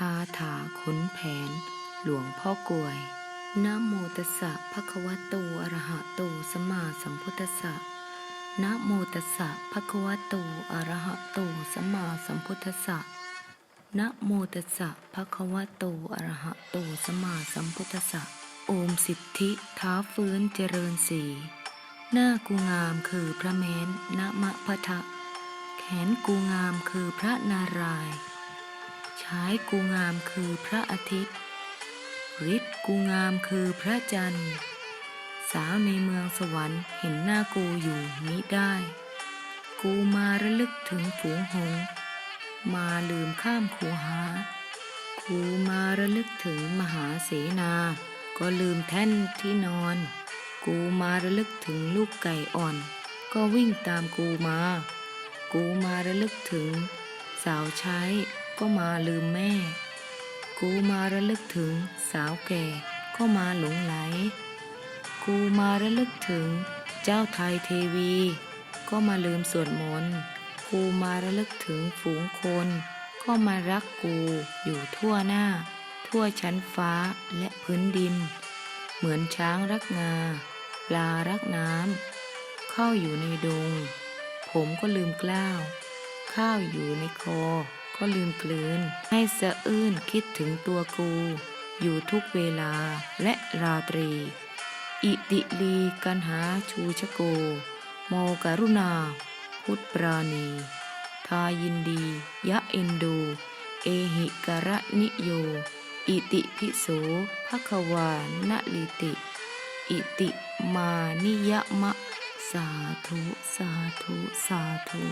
คาถาขุนแผน หลวงพ่อกลวย นะโมตัสสะภะคะวะโตอะระหะโตสัมมาสัมพุทธัสสะนะโมตัสสะภะคะวะโตอะระหะโตสัมมาสัมพุทธัสสะนะโมตัสสะภะคะวะโตอะระหะโตสัมมาสัมพุทธัสสะโอมสิทธิท้าฟื้นเจริญสีหน้ากูงามคือพระเม้นนะมะพะทะ แขนกูงามคือพระนารายณ์ ชายกูงามคือพระอาทิตย์ฤทธิ์กูงามคือพระจันทร์ สาวในเมืองสวรรค์เห็นหน้ากูอยู่มิได้ กูมาระลึกถึงฝูงหง มาลืมข้ามคูหา กูมาระลึกถึงมหาเสนา ก็ลืมแท่นที่นอน กูมาระลึกถึงลูกไก่อ่อน ก็วิ่งตามกูมา กูมาระลึกถึงสาวใช้ ก็มาลืมแม่ กูมาระลึกถึงสาวแก่ก็มาหลงไหล กูมาระลึกถึงเจ้าไทยเทวี ก็มาลืมสวดมนต์กูมาระลึกถึงฝูงคน ก็มารักกูอยู่ทั่วหน้า ทั่วชั้นฟ้าและพื้นดิน เหมือนช้างรักงา ปลารักน้ำเข้าอยู่ในดง ผมก็ลืมกล้าว ข้าวอยู่ในคอ ก็ลืมกลืน ให้สะอื้นคิดถึงตัวกู อยู่ทุกเวลาและราตรี อิติลีกันหาชูชโก โมการุณา พุทธปราณี ทายินดี ยะเอ็นดู เอหิกระนิโย อิติพิโสภควานะลิติ อิติมานิยมะ สาธุ สาธุ สาธุ